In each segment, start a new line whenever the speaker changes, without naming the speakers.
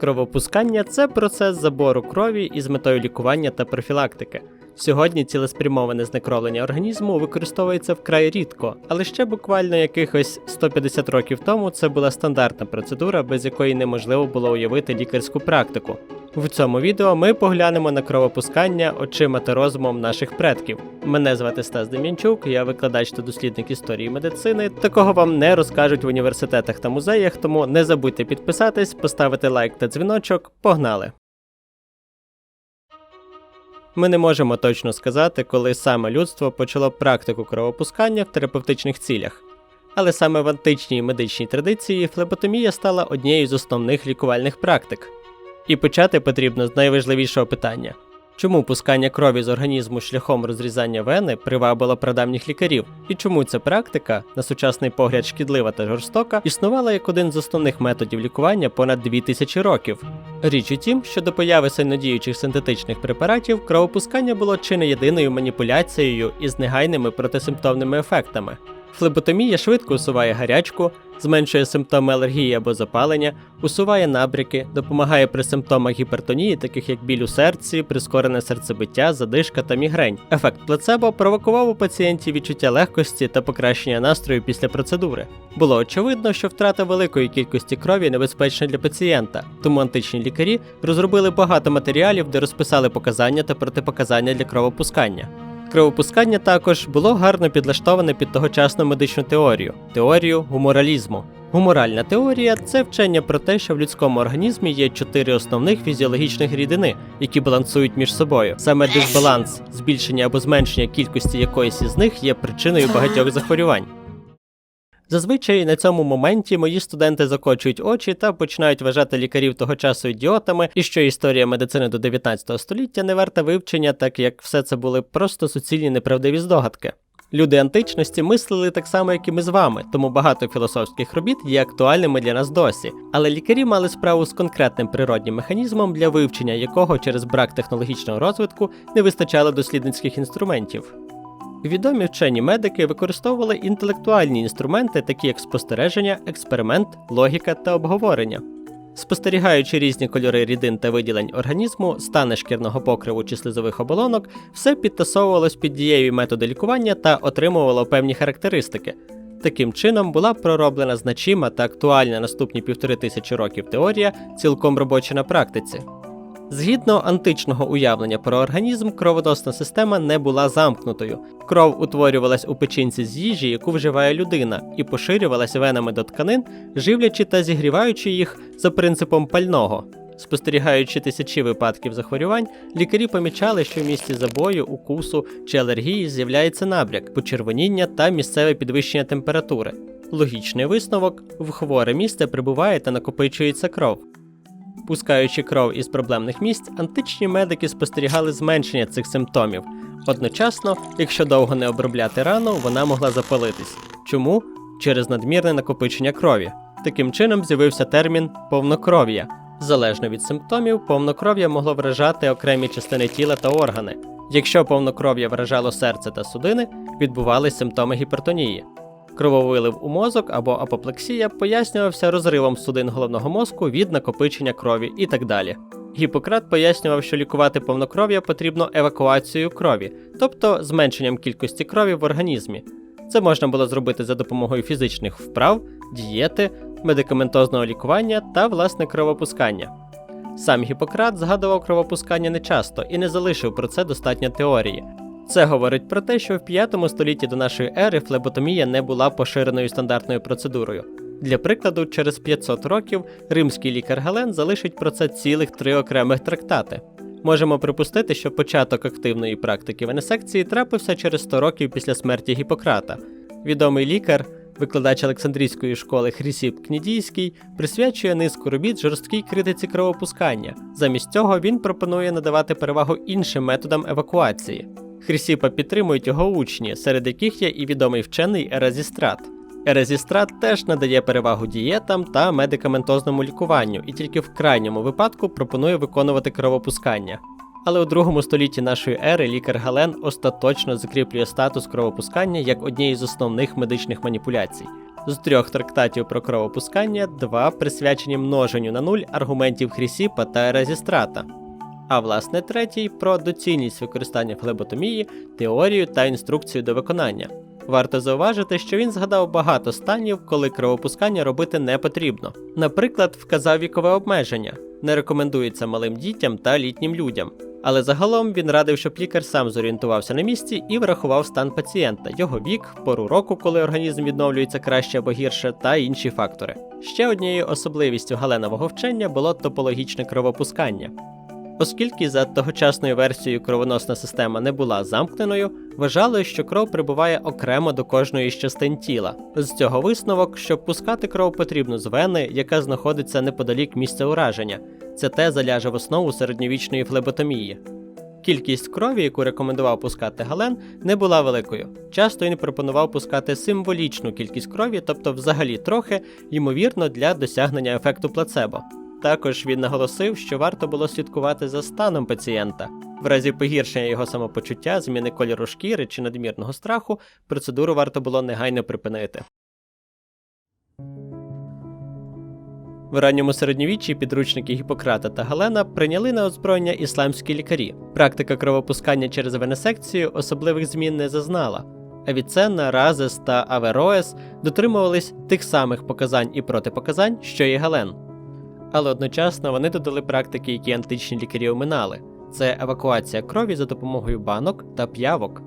Кровопускання це процес забору крові із метою лікування та профілактики. Сьогодні цілеспрямоване знекровлення організму використовується вкрай рідко, але ще буквально якихось 150 років тому це була стандартна процедура, без якої неможливо було уявити лікарську практику. В цьому відео ми поглянемо на кровопускання очима та розумом наших предків. Мене звати Стас Дем'янчук, я викладач та дослідник історії медицини. Такого вам не розкажуть в університетах та музеях, тому не забудьте підписатись, поставити лайк та дзвіночок. Погнали! Ми не можемо точно сказати, коли саме людство почало практику кровопускання в терапевтичних цілях. Але саме в античній медичній традиції флеботомія стала однією з основних лікувальних практик. І почати потрібно з найважливішого питання: чому пускання крові з організму шляхом розрізання вени привабило прадавніх лікарів, і чому ця практика, на сучасний погляд шкідлива та жорстока, існувала як один з основних методів лікування понад 2000 років? Річ у тім, що до появи сильнодіючих синтетичних препаратів кровопускання було чи не єдиною маніпуляцією із негайними протисимптомними ефектами. Флеботомія швидко усуває гарячку, зменшує симптоми алергії або запалення, усуває набряки, допомагає при симптомах гіпертонії, таких як біль у серці, прискорене серцебиття, задишка та мігрень. Ефект плацебо провокував у пацієнтів відчуття легкості та покращення настрою після процедури. Було очевидно, що втрата великої кількості крові небезпечна для пацієнта, тому античні лікарі розробили багато матеріалів, де розписали показання та протипоказання для кровопускання. Кровопускання також було гарно підлаштоване під тогочасну медичну теорію теорію гуморалізму. Гуморальна теорія це вчення про те, що в людському організмі є чотири основних фізіологічних рідини, які балансують між собою. Саме дисбаланс, збільшення або зменшення кількості якоїсь із них є причиною багатьох захворювань. Зазвичай на цьому моменті мої студенти закочують очі та починають вважати лікарів того часу ідіотами, і що історія медицини до 19 століття не варта вивчення, так як все це були просто суцільні неправдиві здогадки. Люди античності мислили так само, як і ми з вами, тому багато філософських робіт є актуальними для нас досі. Але лікарі мали справу з конкретним природнім механізмом, для вивчення якого через брак технологічного розвитку не вистачало дослідницьких інструментів. Відомі вчені медики використовували інтелектуальні інструменти, такі як спостереження, експеримент, логіка та обговорення. Спостерігаючи різні кольори рідин та виділень організму, стани шкірного покриву чи слизових оболонок, все підтасовувалось під дією методу лікування та отримувало певні характеристики. Таким чином була пророблена значима та актуальна наступні півтори тисячі років теорія, цілком робоча на практиці. Згідно античного уявлення про організм, кровоносна система не була замкнутою. Кров утворювалась у печінці з їжі, яку вживає людина, і поширювалась венами до тканин, живлячи та зігріваючи їх за принципом пального. Спостерігаючи тисячі випадків захворювань, лікарі помічали, що в місці забою, укусу чи алергії з'являється набряк, почервоніння та місцеве підвищення температури. Логічний висновок в хворе місце прибуває та накопичується кров. Пускаючи кров із проблемних місць, античні медики спостерігали зменшення цих симптомів. Одночасно, якщо довго не обробляти рану, вона могла запалитись. Чому? Через надмірне накопичення крові. Таким чином з'явився термін повнокров'я. Залежно від симптомів, повнокров'я могло вражати окремі частини тіла та органи. Якщо повнокров'я вражало серце та судини, відбувались симптоми гіпертонії. Крововилив у мозок або апоплексія пояснювався розривом судин головного мозку від накопичення крові і так далі. Гіппократ пояснював, що лікувати повнокров'я потрібно евакуацією крові, тобто зменшенням кількості крові в організмі. Це можна було зробити за допомогою фізичних вправ, дієти, медикаментозного лікування та власне кровопускання. Сам Гіппократ згадував кровопускання нечасто і не залишив про це достатньо теорії. Це говорить про те, що в 5 столітті до нашої ери флеботомія не була поширеною стандартною процедурою. Для прикладу, через 500 років римський лікар Гален залишить про це цілих три окремих трактати. Можемо припустити, що початок активної практики венесекції трапився через 100 років після смерті Гіппократа. Відомий лікар, викладач Олександрійської школи Хрісіп Кнідійський, присвячує низку робіт жорсткій критиці кровопускання. Замість цього він пропонує надавати перевагу іншим методам евакуації. Хрісіпа підтримують його учні, серед яких є і відомий вчений Еразістрат. Еразістрат теж надає перевагу дієтам та медикаментозному лікуванню і тільки в крайньому випадку пропонує виконувати кровопускання. Але у другому столітті нашої ери лікар Гален остаточно закріплює статус кровопускання як однієї з основних медичних маніпуляцій. З трьох трактатів про кровопускання два присвячені множенню на нуль аргументів Хрісіпа та Еразістрата. А власне третій про доцільність використання флеботомії, теорію та інструкцію до виконання. Варто зауважити, що він згадав багато станів, коли кровопускання робити не потрібно. Наприклад, вказав вікове обмеження, не рекомендується малим дітям та літнім людям. Але загалом він радив, щоб лікар сам зорієнтувався на місці і врахував стан пацієнта, його вік, пору року, коли організм відновлюється краще або гірше, та інші фактори. Ще однією особливістю галенового вчення було топологічне кровопускання. Оскільки за тогочасною версією кровоносна система не була замкненою, вважали, що кров прибуває окремо до кожної з частин тіла. З цього висновок, щоб пускати кров потрібно з вени, яка знаходиться неподалік місця ураження. Це те заляже в основу середньовічної флеботомії. Кількість крові, яку рекомендував пускати Гален, не була великою. Часто він пропонував пускати символічну кількість крові, тобто взагалі трохи, ймовірно, для досягнення ефекту плацебо. Також він наголосив, що варто було слідкувати за станом пацієнта. В разі погіршення його самопочуття, зміни кольору шкіри чи надмірного страху, процедуру варто було негайно припинити. В ранньому середньовіччі підручники Гіппократа та Галена прийняли на озброєння ісламські лікарі. Практика кровопускання через венесекцію особливих змін не зазнала. Авіценна, Разес та Авероес дотримувались тих самих показань і протипоказань, що і Гален. Але одночасно вони додали практики, які античні лікарі оминали: це евакуація крові за допомогою банок та п'явок.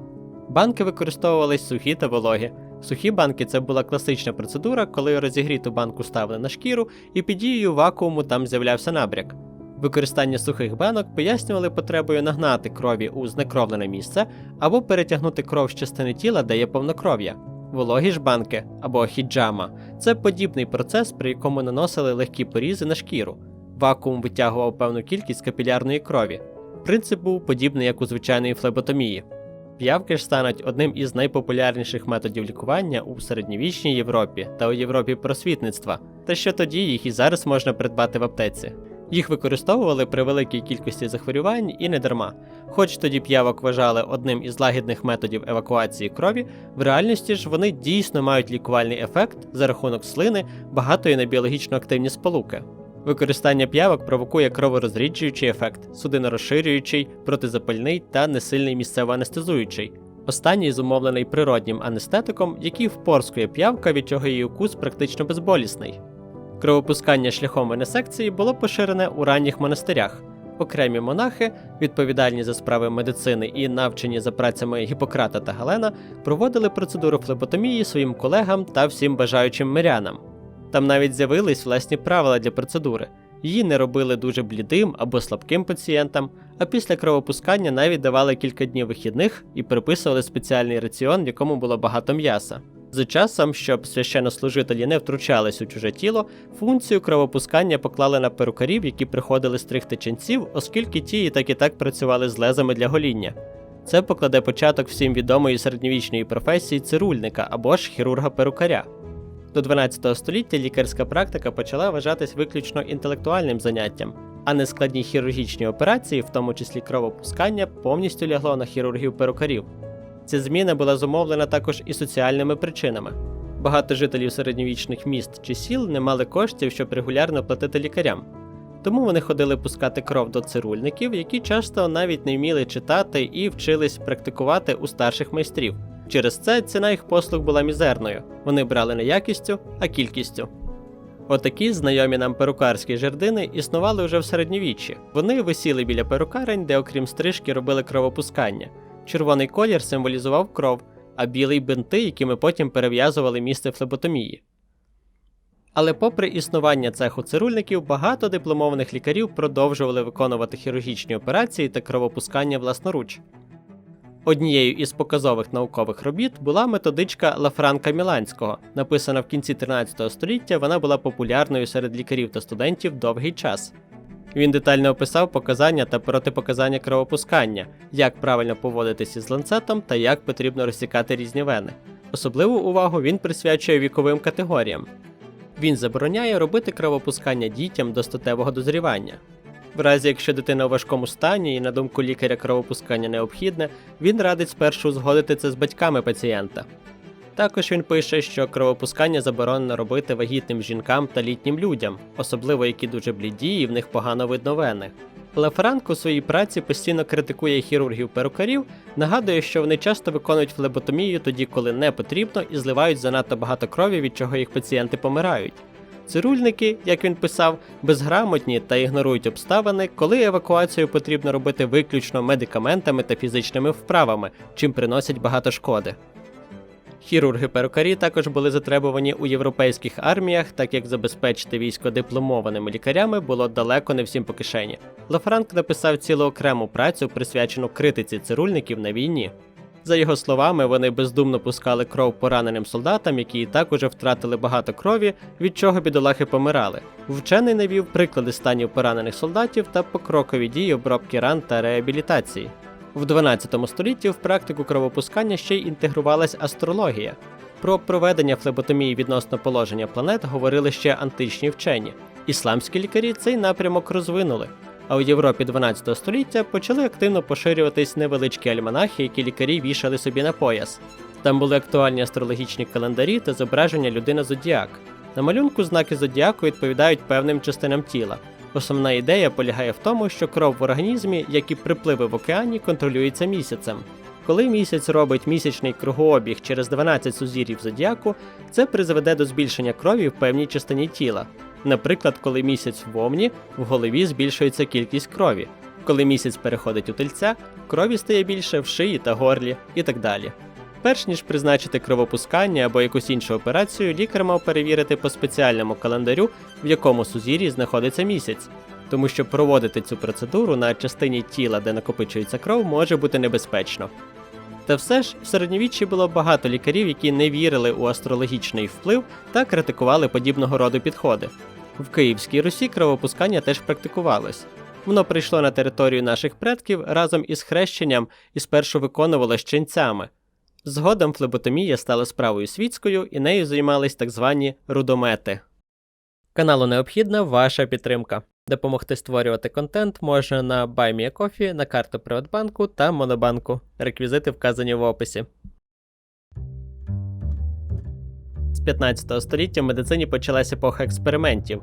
Банки використовувались сухі та вологі. Сухі банки це була класична процедура, коли розігріту банку ставили на шкіру і під дією вакууму там з'являвся набряк. Використання сухих банок пояснювали потребою нагнати крові у знекровлене місце або перетягнути кров з частини тіла, де є повнокров'я. Вологі ж банки або хіджама це подібний процес, при якому наносили легкі порізи на шкіру. Вакуум витягував певну кількість капілярної крові. Принцип був подібний як у звичайної флеботомії. П'явки ж стануть одним із найпопулярніших методів лікування у середньовічній Європі та у Європі просвітництва, та що тоді їх і зараз можна придбати в аптеці. Їх використовували при великій кількості захворювань і не дарма. Хоч тоді п'явок вважали одним із лагідних методів евакуації крові, в реальності ж вони дійсно мають лікувальний ефект за рахунок слини, багатої на біологічно активні сполуки. Використання п'явок провокує кроворозріджуючий ефект, судинорозширюючий, протизапальний та несильний місцево анестезуючий. Останній зумовлений природнім анестетиком, який впорскує п'явка, від чого її укус практично безболісний. Кровопускання шляхом венесекції було поширене у ранніх монастирях. Окремі монахи, відповідальні за справи медицини і навчені за працями Гіппократа та Галена, проводили процедуру флеботомії своїм колегам та всім бажаючим мирянам. Там навіть з'явились власні правила для процедури. Її не робили дуже блідим або слабким пацієнтам, а після кровопускання навіть давали кілька днів вихідних і приписували спеціальний раціон, в якому було багато м'яса. За часом, щоб священнослужителі не втручались у чуже тіло, функцію кровопускання поклали на перукарів, які приходили стригти ченців, оскільки ті і так і так працювали з лезами для гоління. Це покладе початок всім відомої середньовічної професії цирульника або ж хірурга-перукаря. До 12 століття лікарська практика почала вважатись виключно інтелектуальним заняттям, а нескладні хірургічні операції, в тому числі кровопускання, повністю лягло на хірургів-перукарів. Ця зміна була зумовлена також і соціальними причинами. Багато жителів середньовічних міст чи сіл не мали коштів, щоб регулярно платити лікарям. Тому вони ходили пускати кров до цирульників, які часто навіть не вміли читати і вчились практикувати у старших майстрів. Через це ціна їх послуг була мізерною. Вони брали не якістю, а кількістю. Отакі знайомі нам перукарські жердини існували вже в середньовіччі. Вони висіли біля перукарень, де, окрім стрижки, робили кровопускання. Червоний колір символізував кров, а білий бинти, якими потім перев'язували місце флеботомії. Але, попри існування цеху цирульників, багато дипломованих лікарів продовжували виконувати хірургічні операції та кровопускання власноруч. Однією із показових наукових робіт була методичка Лафранка Міланського. Написана в кінці 13 століття, вона була популярною серед лікарів та студентів довгий час. Він детально описав показання та протипоказання кровопускання, як правильно поводитися з ланцетом та як потрібно розсікати різні вени. Особливу увагу він присвячує віковим категоріям. Він забороняє робити кровопускання дітям до статевого дозрівання. В разі, якщо дитина у важкому стані і на думку лікаря кровопускання необхідне, він радить спершу узгодити це з батьками пацієнта. Також він пише, що кровопускання заборонено робити вагітним жінкам та літнім людям, особливо які дуже бліді і в них погано видно вени. Лафранк у своїй праці постійно критикує хірургів-перукарів, нагадує, що вони часто виконують флеботомію тоді, коли не потрібно, і зливають занадто багато крові, від чого їх пацієнти помирають. Цирульники, як він писав, безграмотні та ігнорують обставини, коли евакуацію потрібно робити виключно медикаментами та фізичними вправами, чим приносять багато шкоди. Хірурги-перукарі також були затребувані у європейських арміях, так як забезпечити військо дипломованими лікарями було далеко не всім по кишені. Лафранк написав цілу окрему працю, присвячену критиці цирульників на війні. За його словами, вони бездумно пускали кров пораненим солдатам, які і так уже втратили багато крові, від чого бідолахи помирали. Вчений навів приклади станів поранених солдатів та покрокові дії обробки ран та реабілітації. В 12 столітті в практику кровопускання ще й інтегрувалась астрологія. Про проведення флеботомії відносно положення планет говорили ще античні вчені. Ісламські лікарі цей напрямок розвинули. А у Європі 12 століття почали активно поширюватись невеличкі альманахи, які лікарі вішали собі на пояс. Там були актуальні астрологічні календарі та зображення людини зодіак. На малюнку знаки зодіаку відповідають певним частинам тіла. Основна ідея полягає в тому, що кров в організмі, як і припливи в океані, контролюється місяцем. Коли місяць робить місячний кругообіг через 12 сузір'їв зодіаку, це призведе до збільшення крові в певній частині тіла. Наприклад, коли місяць в овні, в голові збільшується кількість крові. Коли місяць переходить у тельця, крові стає більше в шиї та горлі і так далі. Перш ніж призначити кровопускання або якусь іншу операцію, лікар мав перевірити по спеціальному календарю, в якому сузір'ї знаходиться місяць, тому що проводити цю процедуру на частині тіла, де накопичується кров, може бути небезпечно. Та все ж в середньовіччі було багато лікарів, які не вірили у астрологічний вплив та критикували подібного роду підходи. В Київській Русі кровопускання теж практикувалось. Воно прийшло на територію наших предків разом із хрещенням і спершу виконувалось ченцями. Згодом флеботомія стала справою світською і нею займались так звані рудомети. Каналу необхідна ваша підтримка. Допомогти створювати контент можна на BuyMeACoffee, на карту Приватбанку та Монобанку. Реквізити вказані в описі. З 15 століття в медицині почалась епоха експериментів.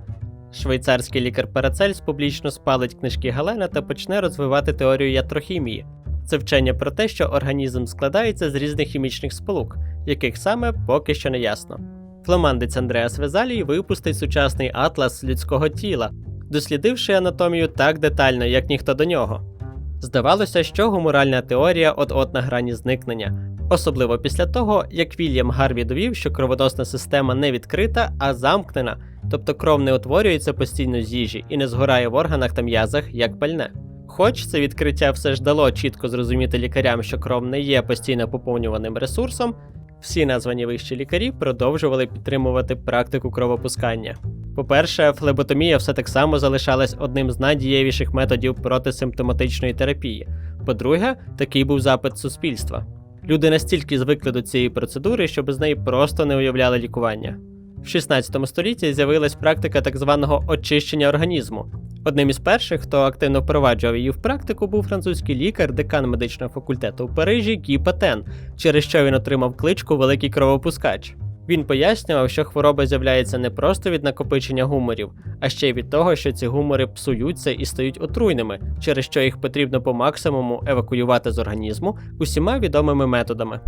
Швейцарський лікар Парацельс публічно спалить книжки Галена та почне розвивати теорію ятрохімії. Це вчення про те, що організм складається з різних хімічних сполук, яких саме поки що не ясно. Фламандець Андреас Везалій випустить сучасний атлас людського тіла, дослідивши анатомію так детально, як ніхто до нього. Здавалося, що гуморальна теорія от-от на грані зникнення, особливо після того, як Вільям Гарві довів, що кровоносна система не відкрита, а замкнена, тобто кров не утворюється постійно з їжі і не згорає в органах та м'язах як пальне. Хоч це відкриття все ж дало чітко зрозуміти лікарям, що кров не є постійно поповнюваним ресурсом, всі названі вищі лікарі продовжували підтримувати практику кровопускання. По-перше, флеботомія все так само залишалась одним з найдієвіших методів протисимптоматичної терапії. По-друге, такий був запит суспільства. Люди настільки звикли до цієї процедури, що без неї просто не уявляли лікування. В 16 столітті з'явилась практика так званого очищення організму. Одним із перших, хто активно впроваджував її в практику, був французький лікар, декан медичного факультету у Парижі Гі Патен, через що він отримав кличку Великий кровопускач. Він пояснював, що хвороба з'являється не просто від накопичення гуморів, а ще й від того, що ці гумори псуються і стають отруйними, через що їх потрібно по максимуму евакуювати з організму усіма відомими методами.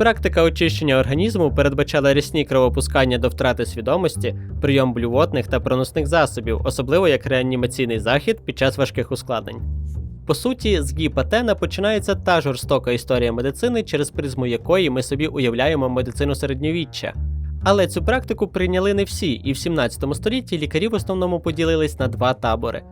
Практика очищення організму передбачала рясні кровопускання до втрати свідомості, прийом блювотних та проносних засобів, особливо як реанімаційний захід під час важких ускладнень. По суті, з гіпатена починається та жорстока історія медицини, через призму якої ми собі уявляємо медицину середньовіччя. Але цю практику прийняли не всі, і в 17 столітті лікарі в основному поділились на два табори.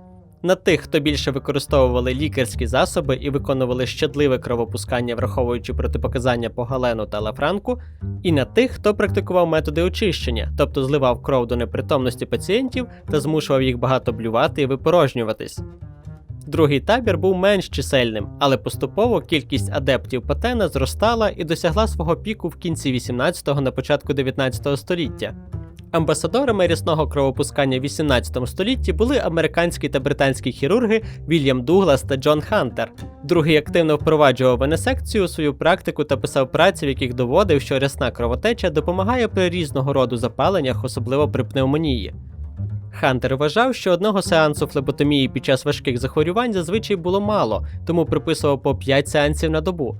На тих, хто більше використовували лікарські засоби і виконували щадливе кровопускання, враховуючи протипоказання по Галену та Лафранку, і на тих, хто практикував методи очищення, тобто зливав кров до непритомності пацієнтів та змушував їх багато блювати і випорожнюватись. Другий табір був менш чисельним, але поступово кількість адептів патена зростала і досягла свого піку в кінці 18-го на початку 19 століття. Амбасадорами рясного кровопускання в 18 столітті були американські та британські хірурги Вільям Дуглас та Джон Хантер. Другий активно впроваджував венесекцію у свою практику та писав праці, в яких доводив, що рясна кровотеча допомагає при різного роду запаленнях, особливо при пневмонії. Хантер вважав, що одного сеансу флеботомії під час важких захворювань зазвичай було мало, тому приписував по 5 сеансів на добу.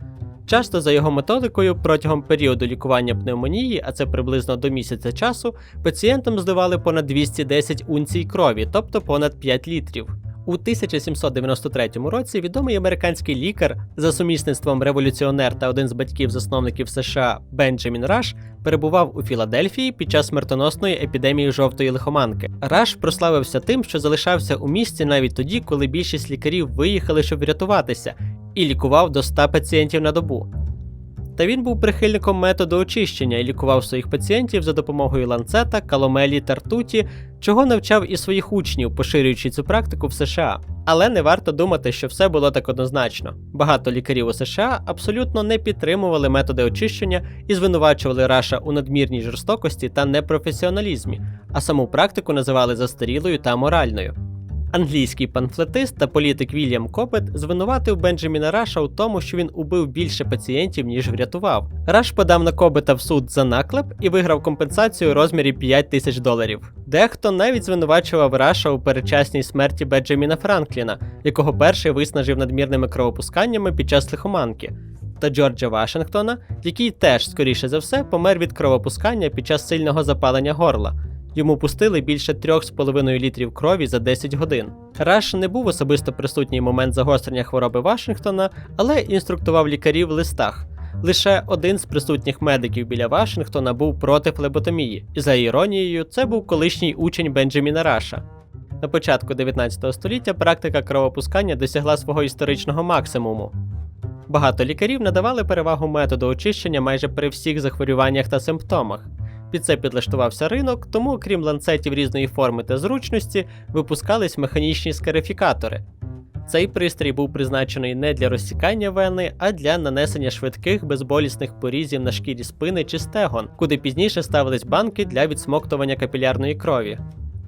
Часто за його методикою, протягом періоду лікування пневмонії, а це приблизно до місяця часу, пацієнтам здавали понад 210 унцій крові, тобто понад 5 літрів. У 1793 році відомий американський лікар за сумісництвом революціонер та один з батьків-засновників США Бенджамін Раш перебував у Філадельфії під час смертоносної епідемії жовтої лихоманки. Раш прославився тим, що залишався у місті навіть тоді, коли більшість лікарів виїхали, щоб врятуватися, і лікував до 100 пацієнтів на добу. Та він був прихильником методу очищення і лікував своїх пацієнтів за допомогою ланцета, каломелі та ртуті, чого навчав і своїх учнів, поширюючи цю практику в США. Але не варто думати, що все було так однозначно. Багато лікарів у США абсолютно не підтримували методи очищення і звинувачували Раша у надмірній жорстокості та непрофесіоналізмі, а саму практику називали застарілою та моральною. Англійський панфлетист та політик Вільям Копет звинуватив Бенджаміна Раша у тому, що він убив більше пацієнтів, ніж врятував. Раш подав на Кобета в суд за наклеп і виграв компенсацію у розмірі 5 тисяч доларів. Дехто навіть звинувачував Раша у передчасній смерті Бенджаміна Франкліна, якого перший виснажив надмірними кровопусканнями під час лихоманки. Та Джорджа Вашингтона, який теж, скоріше за все, помер від кровопускання під час сильного запалення горла. Йому пустили більше 3,5 літрів крові за 10 годин. Раш не був особисто присутній момент загострення хвороби Вашингтона, але інструктував лікарів в листах. Лише один з присутніх медиків біля Вашингтона був проти флеботомії, і за іронією, це був колишній учень Бенджаміна Раша. На початку 19 століття практика кровопускання досягла свого історичного максимуму. Багато лікарів надавали перевагу методу очищення майже при всіх захворюваннях та симптомах. Під це підлаштувався ринок, тому, крім ланцетів різної форми та зручності, випускались механічні скарифікатори. Цей пристрій був призначений не для розсікання вени, а для нанесення швидких безболісних порізів на шкірі спини чи стегон, куди пізніше ставились банки для відсмоктування капілярної крові.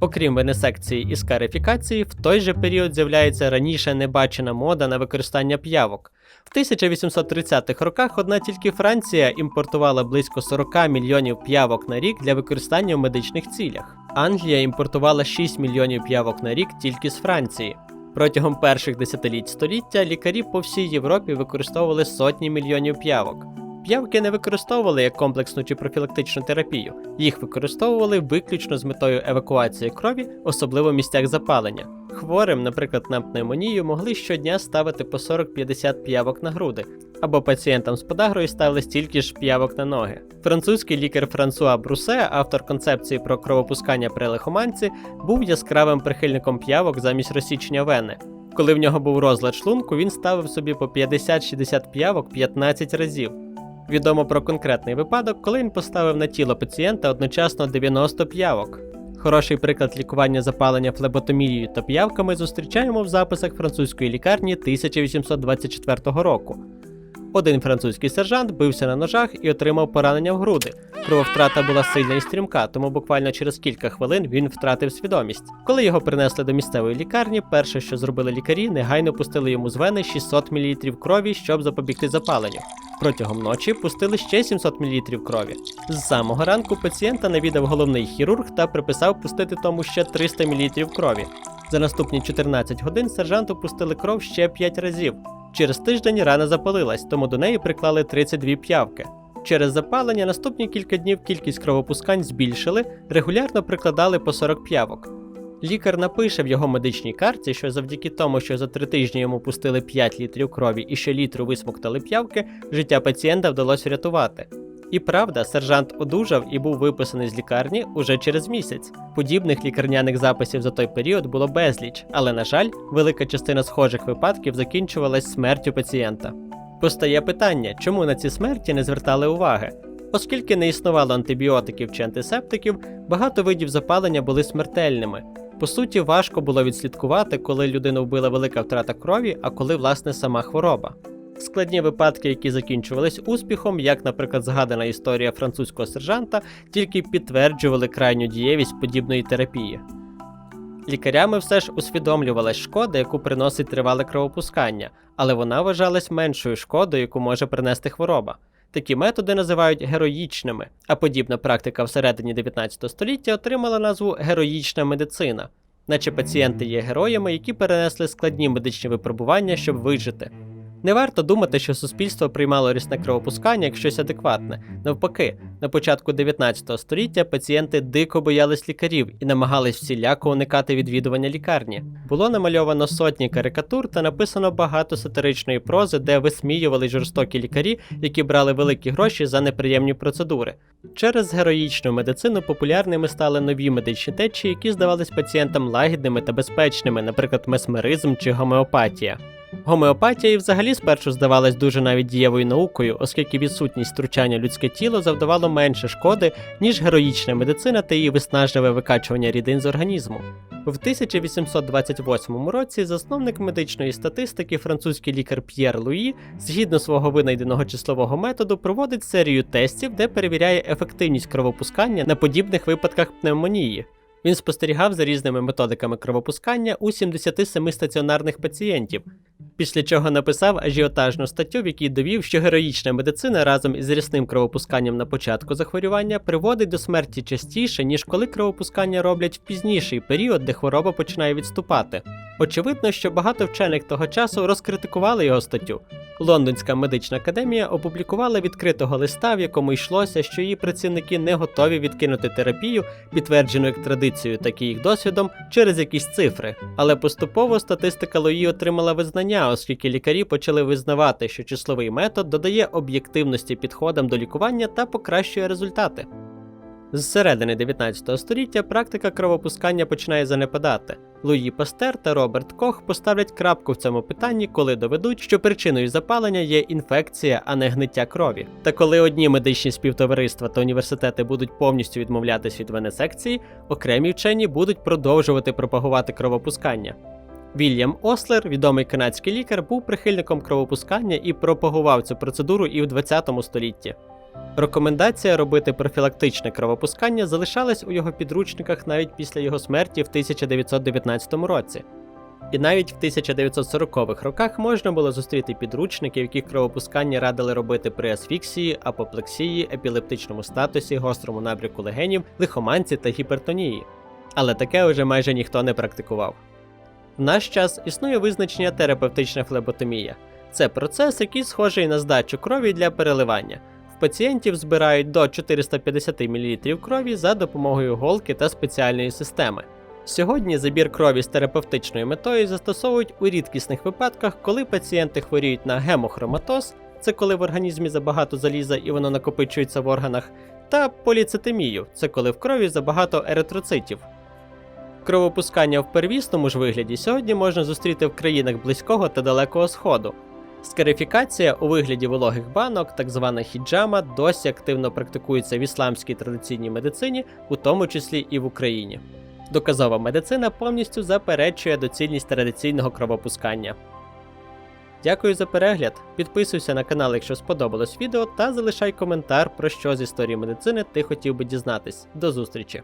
Окрім венесекції і скарифікації, в той же період з'являється раніше небачена мода на використання п'явок. В 1830-х роках одна тільки Франція імпортувала близько 40 мільйонів п'явок на рік для використання в медичних цілях. Англія імпортувала 6 мільйонів п'явок на рік тільки з Франції. Протягом перших десятиліть століття лікарі по всій Європі використовували сотні мільйонів п'явок. П'явки не використовували як комплексну чи профілактичну терапію, їх використовували виключно з метою евакуації крові, особливо в місцях запалення. Хворим, наприклад, на пневмонію, могли щодня ставити по 40-50 п'явок на груди, або пацієнтам з подагрою ставили стільки ж п'явок на ноги. Французький лікар Франсуа Брусе, автор концепції про кровопускання при лихоманці, був яскравим прихильником п'явок замість розсічення вени. Коли в нього був розлад шлунку, він ставив собі по 50-60 п'явок 15 разів. Відомо про конкретний випадок, коли він поставив на тіло пацієнта одночасно 90 п'явок. Хороший приклад лікування запалення флеботомією та п'явками зустрічаємо в записах французької лікарні 1824 року. Один французький сержант бився на ножах і отримав поранення в груди. Крововтрата була сильна і стрімка, тому буквально через кілька хвилин він втратив свідомість. Коли його принесли до місцевої лікарні, перше, що зробили лікарі, негайно пустили йому з вени 600 мл крові, щоб запобігти запаленню. Протягом ночі пустили ще 700 мл крові. З самого ранку пацієнта навідав головний хірург та приписав пустити тому ще 300 мл крові. За наступні 14 годин сержанту пустили кров ще 5 разів. Через тиждень рана запалилась, тому до неї приклали 32 п'явки. Через запалення наступні кілька днів кількість кровопускань збільшили, регулярно прикладали по 40 п'явок. Лікар напише в його медичній карті, що завдяки тому, що за три тижні йому пустили 5 літрів крові і ще літру висмоктали п'явки, життя пацієнта вдалося врятувати. І правда, сержант одужав і був виписаний з лікарні уже через місяць. Подібних лікарняних записів за той період було безліч, але, на жаль, велика частина схожих випадків закінчувалась смертю пацієнта. Постає питання, чому на ці смерті не звертали уваги? Оскільки не існувало антибіотиків чи антисептиків, багато видів запалення були смертельними. По суті, важко було відслідкувати, коли людину вбила велика втрата крові, а коли власне сама хвороба. Складні випадки, які закінчувались успіхом, як, наприклад, згадана історія французького сержанта, тільки підтверджували крайню дієвість подібної терапії. Лікарями все ж усвідомлювалась шкода, яку приносить тривале кровопускання, але вона вважалась меншою шкодою, яку може принести хвороба. Такі методи називають героїчними, а подібна практика всередині 19 століття отримала назву героїчна медицина, наче пацієнти є героями, які перенесли складні медичні випробування, щоб вижити. Не варто думати, що суспільство приймало рісне кровопускання як щось адекватне. Навпаки, на початку 19 століття пацієнти дико боялись лікарів і намагались всіляко уникати відвідування лікарні. Було намальовано сотні карикатур та написано багато сатиричної прози, де висміювали жорстокі лікарі, які брали великі гроші за неприємні процедури. Через героїчну медицину популярними стали нові медичні течії, які здавались пацієнтам лагідними та безпечними, наприклад, месмеризм чи гомеопатія. Гомеопатія і взагалі спершу здавалась дуже навіть дієвою наукою, оскільки відсутність втручання людське тіло завдавало менше шкоди, ніж героїчна медицина та її виснажливе викачування рідин з організму. В 1828 році засновник медичної статистики, французький лікар П'єр Луї, згідно свого винайденого числового методу, проводить серію тестів, де перевіряє ефективність кровопускання на подібних випадках пневмонії. Він спостерігав за різними методиками кровопускання у 77 стаціонарних пацієнтів, після чого написав ажіотажну статтю, в якій довів, що героїчна медицина разом із рясним кровопусканням на початку захворювання приводить до смерті частіше, ніж коли кровопускання роблять в пізніший період, де хвороба починає відступати. Очевидно, що багато вчених того часу розкритикували його статтю. Лондонська медична академія опублікувала відкритого листа, в якому йшлося, що її працівники не готові відкинути терапію, підтверджену як традицією, так і їх досвідом, через якісь цифри. Але поступово статистика Лої отримала визнання, оскільки лікарі почали визнавати, що числовий метод додає об'єктивності підходам до лікування та покращує результати. З середини 19 століття практика кровопускання починає занепадати. Луї Пастер та Роберт Кох поставлять крапку в цьому питанні, коли доведуть, що причиною запалення є інфекція, а не гниття крові. Та коли одні медичні співтовариства та університети будуть повністю відмовлятись від венесекції, окремі вчені будуть продовжувати пропагувати кровопускання. Вільям Ослер, відомий канадський лікар, був прихильником кровопускання і пропагував цю процедуру і в 20 столітті. Рекомендація робити профілактичне кровопускання залишалась у його підручниках навіть після його смерті в 1919 році. І навіть в 1940-х роках можна було зустріти підручники, в яких кровопускання радили робити при асфіксії, апоплексії, епілептичному статусі, гострому набряку легенів, лихоманці та гіпертонії. Але таке вже майже ніхто не практикував. В наш час існує визначення терапевтична флеботомія. Це процес, який схожий на здачу крові для переливання. Пацієнтів збирають до 450 мл крові за допомогою голки та спеціальної системи. Сьогодні забір крові з терапевтичною метою застосовують у рідкісних випадках, коли пацієнти хворіють на гемохроматоз, це коли в організмі забагато заліза і воно накопичується в органах, та поліцитемію, це коли в крові забагато еритроцитів. Кровопускання в первісному ж вигляді сьогодні можна зустріти в країнах Близького та Далекого Сходу. Скарифікація у вигляді вологих банок, так звана хіджама, досі активно практикується в ісламській традиційній медицині, у тому числі і в Україні. Доказова медицина повністю заперечує доцільність традиційного кровопускання. Дякую за перегляд. Підписуйся на канал, якщо сподобалось відео, та залишай коментар про що з історії медицини ти хотів би дізнатись. До зустрічі!